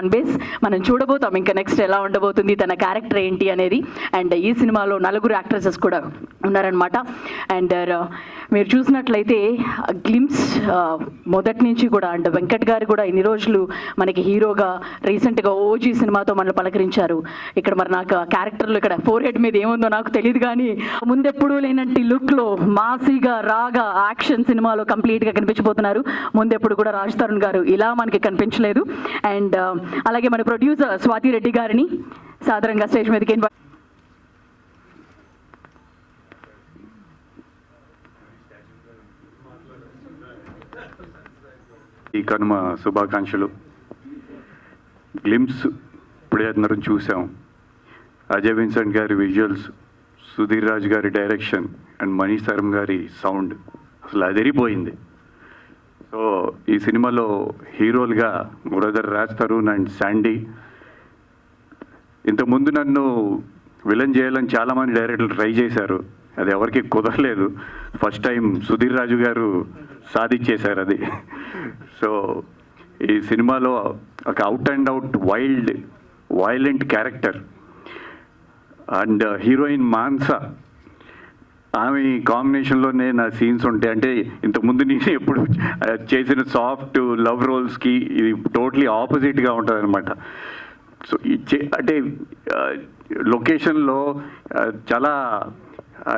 Fan base మనం చూడబోతాం ఇంకా next ఎలా ఉండబోతుంది తన క్యారెక్టర్ ఏంటి అనేది. అండ్ ఈ సినిమాలో నలుగురు యాక్ట్రెసెస్ కూడా ఉన్నారనమాట అండ్ uh, మీరు చూసినట్లయితే గ్లిమ్స్ మొదటి నుంచి కూడా అండ్ వెంకట్ గారు కూడా ఇన్ని రోజులు మనకి హీరోగా రీసెంట్గా ఓజీ సినిమాతో మనల్ని పలకరించారు. ఇక్కడ మరి నాకు క్యారెక్టర్లు ఇక్కడ ఫోర్ హెడ్ మీద ఏముందో నాకు తెలియదు కానీ ముందెప్పుడూ లేనట్టు లుక్లో మాసీగా రాగా యాక్షన్ సినిమాలో కంప్లీట్గా కనిపించబోతున్నారు. ముందెప్పుడు కూడా రాజ్ తరుణ్ గారు ఇలా మనకి కనిపించలేదు. అండ్ అలాగే మన ప్రొడ్యూసర్ స్వాతి రెడ్డి గారిని సాధారణంగా స్టేజ్ మీదకి ఇన్వైట్ ఈ కనుమ శుభాకాంక్షలు. గ్లిమ్స్ ఇప్పుడే అందరం చూసాం. అజయ్ విన్సెంట్ గారి విజువల్స్ సుధీర్ రాజ్ గారి డైరెక్షన్ అండ్ మనీష్ తరం గారి సౌండ్ అసలు అదిరిపోయింది. సో ఈ సినిమాలో హీరోలుగా మురదర్ రాజ్ తరుణ్ అండ్ శాండీ. ఇంతకుముందు నన్ను విలన్ చేయాలని చాలామంది డైరెక్టర్లు ట్రై చేశారు. అది ఎవరికి కుదరలేదు. ఫస్ట్ టైం సుధీర్ రాజు గారు సాధించేశారు అది. సో ఈ సినిమాలో ఒక out and out wild violent character and heroine Mansa ఆమె కాంబినేషన్లోనే నా సీన్స్ ఉంటాయి. అంటే ఇంతకుముందు నేను ఎప్పుడు చేసిన సాఫ్ట్ లవ్ రోల్స్కి ఇది టోటలీ ఆపోజిట్గా ఉంటుంది అనమాట సో చే- అంటే లొకేషన్లో చాలా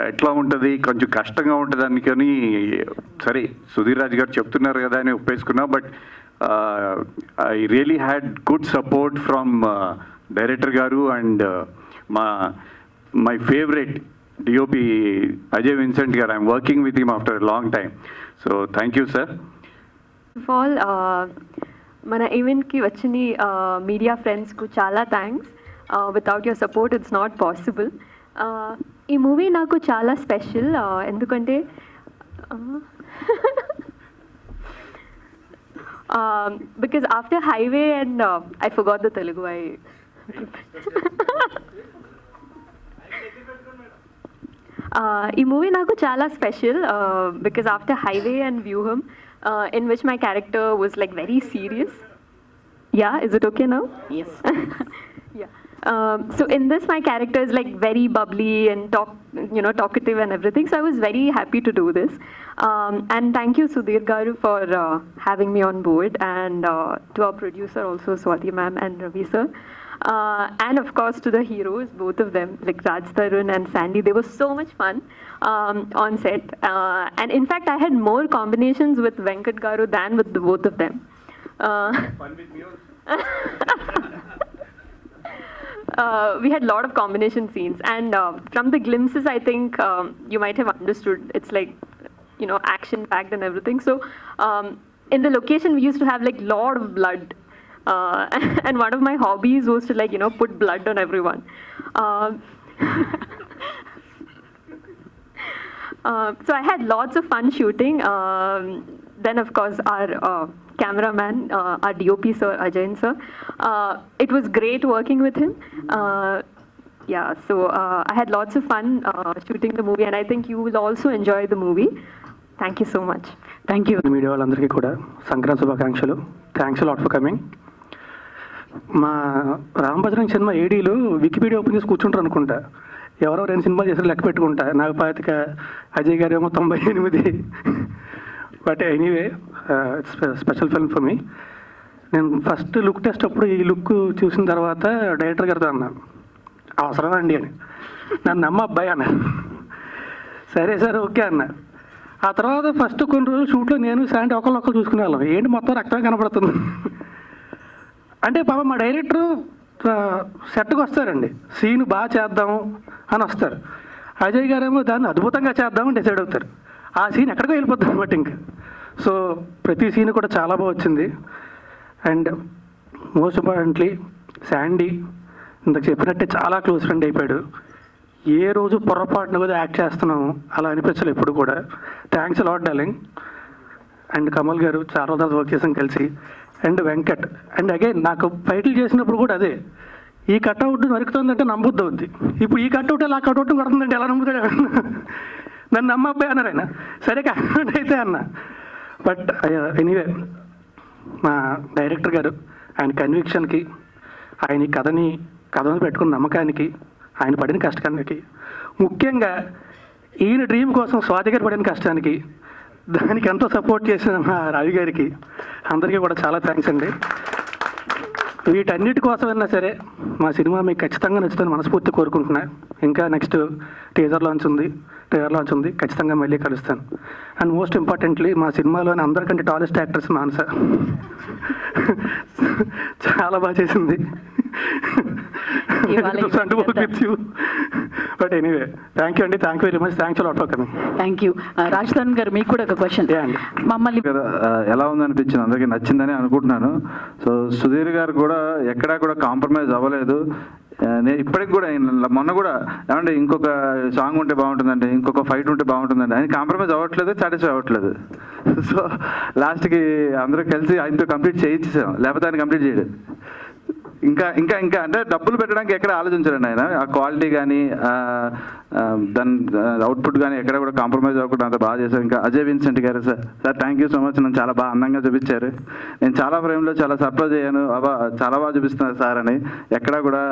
ఎట్లా ఉంటుంది కొంచెం కష్టంగా ఉంటుంది అందుకని సరే సుధీర్ రాజు గారు చెప్తున్నారు కదా అని ఒప్పేసుకున్నా but I really had good support from director గారు అండ్ మా my favourite DOP Ajay Vincent గారు I'm working with him after long time so thank you sir of all మన ఈవెంట్కి వచ్చిన మీడియా ఫ్రెండ్స్కు చాలా thanks without your support it's not possible ఈ movie నాకు చాలా స్పెషల్ ఎందుకంటే because after Highway and I forgot the Telugu I ఈ మూవీ నాకు చాలా special because after Highway and Vyuham in which my character was like very serious yeah is it okay now yes yeah. Um, so in this, my character is like very bubbly and talk, you know, talkative and everything. So I was very happy to do this. Um, and thank you, Sudhir Garu, for uh, having me on board, and uh, to our producer also, Swati ma'am and Ravi sir. Uh, and of course to the heroes, both of them, like Raj Tarun and Sandy. They were so much fun um, on set. Uh, and in fact, I had more combinations with Venkat Garu than with the both of them. Uh, uh, we had a lot of combination scenes and uh, from the glimpses i think um, you might have understood it's like you know action packed and everything so um, in the location we used to have like lot of blood uh, and one of my hobbies was to like you know put blood on everyone um, uh, so I had lots of fun shooting. Um, then, of course, our uh, cameraman, uh, our DOP sir, Ajayan sir. Uh, it was great working with him. Uh, yeah, so uh, I had lots of fun uh, shooting the movie, and I think you will also enjoy the movie. Thank you so much. Thank you media వాళ్ళందరికీ కూడా సంక్రాంతి శుభాకాంక్షలు thanks lot for coming మా రామభద్రం సినిమా ఏడీలో Wikipedia open చేసి కూర్చుంటారు అనుకుంటా. ఎవరో రెండు సినిమాలు చేసి లెక్క పెట్టుకుంటా. నాకు పాతిక అజయ్ గారు ఏమో తొంభై ఎనిమిది. But anyway it's special film for me నేను ఫస్ట్ లుక్ టెస్ట్ అప్పుడు ఈ లుక్ చూసిన తర్వాత డైరెక్టర్ గారితో అన్నాను అవసరం అండి అని. నన్ను నమ్మ అబ్బాయి అన్న. సరే సరే ఓకే అన్న. ఆ తర్వాత ఫస్ట్ కొన్ని రోజులు షూట్లో నేను శాంతి ఒకళ్ళు చూసుకునే వాళ్ళం ఏంటి మొత్తం రక్తమే కనపడుతుంది. అంటే పాప మా డైరెక్టరు సెట్కి వస్తారండి. సీన్ బాగా చేద్దాము అని వస్తారు. అజయ్ గారేమో దాన్ని అద్భుతంగా చేద్దామని డిసైడ్ అవుతారు. ఆ సీన్ ఎక్కడికో వెళ్ళిపోద్ది అనమాట ఇంకా. సో ప్రతి సీన్ కూడా చాలా బాగా వచ్చింది. అండ్ మోస్ట్ ఇంపార్టెంట్లీ శాండీ ఇంతకు చెప్పినట్టే చాలా క్లోజ్ ఫ్రెండ్ అయిపోయాడు. ఏ రోజు పొరపాటున కూడా యాక్ట్ చేస్తున్నాము అలా అనిపించలేదు ఎప్పుడు కూడా. Thanks lot darling. And Kamal గారు చాలా రోజులు వర్క్ చేసాం కలిసి. అండ్ వెంకట్. అండ్ అగైన్ నాకు ఫైట్లు చేసినప్పుడు కూడా అదే. ఈ కట్అవుట్ నరుకుతుందంటే నమ్మొద్దు అవుద్ది ఇప్పుడు ఈ కట్అవుట్ ఎలా కట్అవుట్ కడుతుందంటే ఎలా నమ్ముతాడు? నన్ను నమ్మ అబ్బాయి అన్నారు ఆయన. సరే కట్అవుట్ అయితే అన్న. బట్ ఎనీవే మా డైరెక్టర్ గారు ఆయన కన్విక్షన్కి ఆయన ఈ కథని కథను పెట్టుకున్న నమ్మకానికి ఆయన పడిన కష్టానికి ముఖ్యంగా ఈయన డ్రీమ్ కోసం స్వాతి గారు పడిన కష్టానికి దానికి ఎంతో సపోర్ట్ చేసిన మా రవి గారికి అందరికీ కూడా చాలా థ్యాంక్స్ అండి. వీటన్నిటి కోసమైనా సరే మా సినిమా మీకు ఖచ్చితంగా నచ్చుతుంది మనస్ఫూర్తి కోరుకుంటున్నా. ఇంకా నెక్స్ట్ టీజర్ లాంచ్ ఉంది టీజర్ లాంచ్ ఉంది. ఖచ్చితంగా మళ్ళీ కలుస్తాను. అండ్ మోస్ట్ ఇంపార్టెంట్లీ మా సినిమాలోని అందరికంటే టాలెస్ట్ యాక్టర్స్ మానస. చాలా బాగా చేసింది. ఇవాళ బట్ ఎనీవే థ్యాంక్ యూ అండి. Thank you very much thanks lot for coming thank you Raj Tarun గారు మీకు కూడా ఒక క్వశ్చన్. మమ్మల్ని ఎలా ఉందనిపించింది? అందరికీ నచ్చిందని అనుకుంటున్నాను. సో సుధీర్ గారు కూడా ఎక్కడా కూడా కాంప్రమైజ్ అవ్వలేదు. నేను ఇప్పటికి కూడా మొన్న కూడా ఏమంటే ఇంకొక సాంగ్ ఉంటే బాగుంటుందండి ఇంకొక ఫైట్ ఉంటే బాగుంటుందండి. ఆయన కాంప్రమైజ్ అవ్వట్లేదు సాటిస్ఫై అవ్వట్లేదు. సో లాస్ట్కి అందరూ కలిసి ఆయనతో కంప్లీట్ చేయించేసాం. లేకపోతే ఆయన కంప్లీట్ చేయడు ఇంకా ఇంకా ఇంకా అంటే డబ్బులు పెట్టడానికి ఎక్కడ ఆలోచించడండి ఆయన? ఆ క్వాలిటీ కానీ దాని అవుట్పుట్ కానీ ఎక్కడ కూడా కాంప్రమైజ్ అవ్వకుండా అంత బాగా చేశారు. ఇంకా అజయ్ విన్సెంట్ గారు sir sir thank you so much నన్ను చాలా బాగా అందంగా చూపించారు. నేను చాలా ఫ్రేమ్లో చాలా సర్ప్రైజ్ అయ్యాను. అబ్బా చాలా బాగా చూపిస్తున్నారు సార్ అని. ఎక్కడ కూడా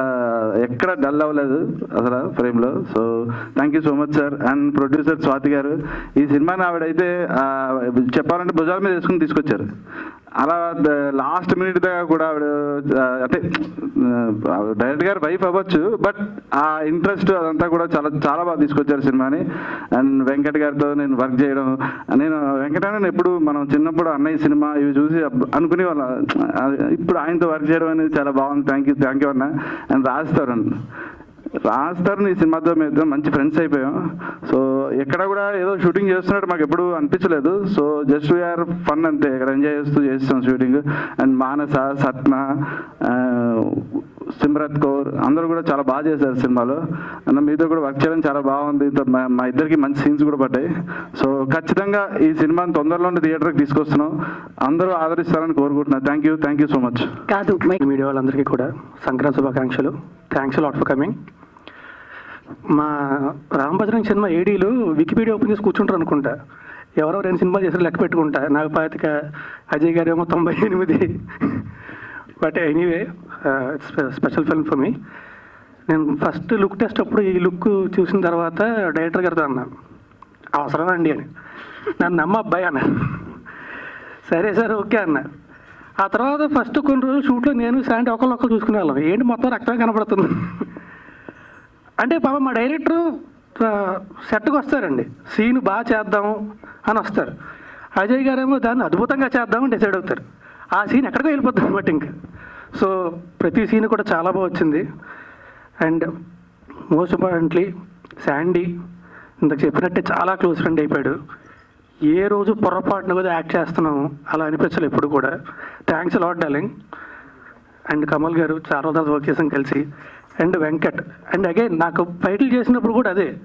ఎక్కడ డల్ అవ్వలేదు అసలు ఫ్రేమ్లో. So thank you so much sir and producer Swathi గారు ఈ సినిమాని ఆవిడైతే చెప్పాలంటే భుజాల మీద వేసుకుని తీసుకొచ్చారు. అలా లాస్ట్ మినిట్ దాకా కూడా ఆవిడ అంటే డైరెక్ట్ గారు వైఫ్ అవ్వచ్చు బట్ ఆ ఇంట్రెస్ట్ అదంతా కూడా చాలా చాలా బాగా తీసుకొచ్చారు సినిమాని. అండ్ వెంకట్ గారితో నేను వర్క్ చేయడం నేను వెంకట ఎప్పుడు మనం చిన్నప్పుడు అన్నయ్య సినిమా ఇవి చూసి అనుకునే వాళ్ళ ఇప్పుడు ఆయనతో వర్క్ చేయడం అనేది చాలా బాగుంది. థ్యాంక్ యూ థ్యాంక్ యూ అన్న. అండ్ రాస్తారు రాస్తారు ఈ సినిమాతో మేము ఇద్దరం మంచి ఫ్రెండ్స్ అయిపోయాం. సో ఎక్కడ కూడా ఏదో షూటింగ్ చేస్తున్నట్టు మాకు ఎప్పుడు అనిపించలేదు. సో జస్ట్ వీఆర్ ఫన్ అంతే. ఇక్కడ ఎంజాయ్ చేస్తూ చేస్తాం షూటింగ్ అండ్ మానస సత్న సిమ్రత్ కౌర్ అందరూ కూడా చాలా బాగా చేశారు సినిమాలో. అండ్ మీతో కూడా వర్క్ చేయడం చాలా బాగుంది. మా మా ఇద్దరికి మంచి సీన్స్ కూడా పడ్డాయి. సో ఖచ్చితంగా ఈ సినిమాని తొందరలోనే థియేటర్కి తీసుకొస్తున్నాం. అందరూ ఆదరిస్తారని కోరుకుంటున్నాను thank you thank you so much కాదు మై- మీడియా వాళ్ళందరికీ కూడా సంక్రాంతి శుభాకాంక్షలు. థ్యాంక్స్ లాట్ ఫర్ కమింగ్ మా రామభద్రం సినిమా ఏడీలు వికీపీడియా ఓపెన్ చేసి కూర్చుంటారు అనుకుంటా. ఎవరో రెండు సినిమాలు చేసి లెక్క పెట్టుకుంటా. నాకు పాతిక అజయ్ గారు ఏమో తొంభై ఎనిమిది. But anyway it's special film for me నేను ఫస్ట్ లుక్ టెస్ట్ అప్పుడు ఈ లుక్ చూసిన తర్వాత డైరెక్టర్ గారితో అన్నా. అవసరం అండి అని. నన్ను నమ్మ అబ్బాయి అన్న. సరే సార్ ఓకే అన్న. ఆ తర్వాత ఫస్ట్ కొన్ని రోజులు షూట్లో నేను శాంటీ ఒకళ్ళొక్కరు చూసుకునే వాళ్ళం. ఏంటి మొత్తం రక్తం కనపడుతుంది అంటే పాప మా డైరెక్టర్ సెట్కి వస్తారండి. సీన్ బాగా చేద్దాము అని వస్తారు. అజయ్ గారేమో దాన్ని అద్భుతంగా చేద్దామని డిసైడ్ అవుతారు. ఆ సీన్ ఎక్కడికో వెళ్ళిపోతుంది అనమాట ఇంకా. సో ప్రతి సీన్ కూడా చాలా బాగా వచ్చింది. అండ్ మోస్ట్ ఇంపార్టెంట్లీ శాండీ ఇంతకు చెప్పినట్టే చాలా క్లోజ్ ఫ్రెండ్ అయిపోయాడు. ఏ రోజు పొరపాటున కూడా యాక్ట్ చేస్తున్నాము. అలా అనిపించలేదు ఎప్పుడు కూడా. Thanks lot darling and Kamal గారు చాలా రోజులు వర్క్ చేసాం కలిసి. అండ్ వెంకట్ అండ్ అగైన్ నాకు ఫైట్లు చేసినప్పుడు కూడా అదే.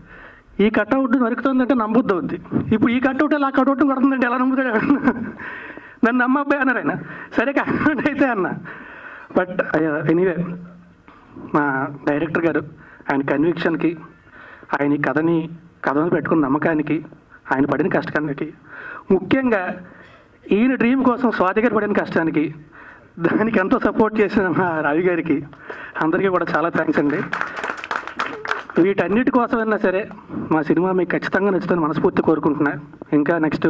ఈ కట్అవుట్ నరుకుతుందంటే నమ్మొద్దు అవుద్ది ఇప్పుడు ఈ కట్అవుట్ అలా కట్అవుట్ కొడుతుందంటే ఎలా నమ్ముతాడు? నన్ను నమ్మ అబ్బాయి అన్నారు ఆయన. సరే కట్అవుట్ అయితే అన్న. బట్ ఎనీవే మా డైరెక్టర్ గారు ఆయన కన్విక్షన్కి ఆయన ఈ కథని కథను పెట్టుకున్న నమ్మకానికి ఆయన పడిన కష్టానికి. ముఖ్యంగా ఈయన డ్రీమ్ కోసం స్వాతి గారు పడిన కష్టానికి. దానికి ఎంతో సపోర్ట్ చేసిన మా రవి గారికి అందరికీ కూడా చాలా థ్యాంక్స్ అండి. వీటన్నిటి కోసమైనా సరే మా సినిమా మీకు ఖచ్చితంగా నచ్చుతుంది మనస్ఫూర్తి కోరుకుంటున్నా. ఇంకా నెక్స్ట్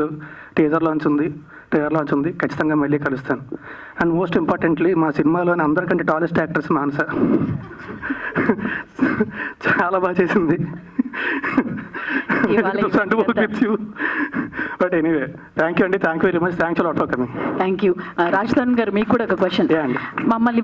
టీజర్ లాంచ్ ఉంది టీజర్ లాంచ్ ఉంది. ఖచ్చితంగా మళ్ళీ కలుస్తాను. అండ్ మోస్ట్ ఇంపార్టెంట్లీ మా సినిమాలోని అందరికంటే టాలెస్ట్ యాక్టర్స్ మానస. చాలా బాగా చేసింది. బట్ ఎనీవే థ్యాంక్ యూ అండి. Thank you very much thanks lot for coming thank you Raj Tarun గారు మీకు కూడా ఒక క్వశ్చన్. మమ్మల్ని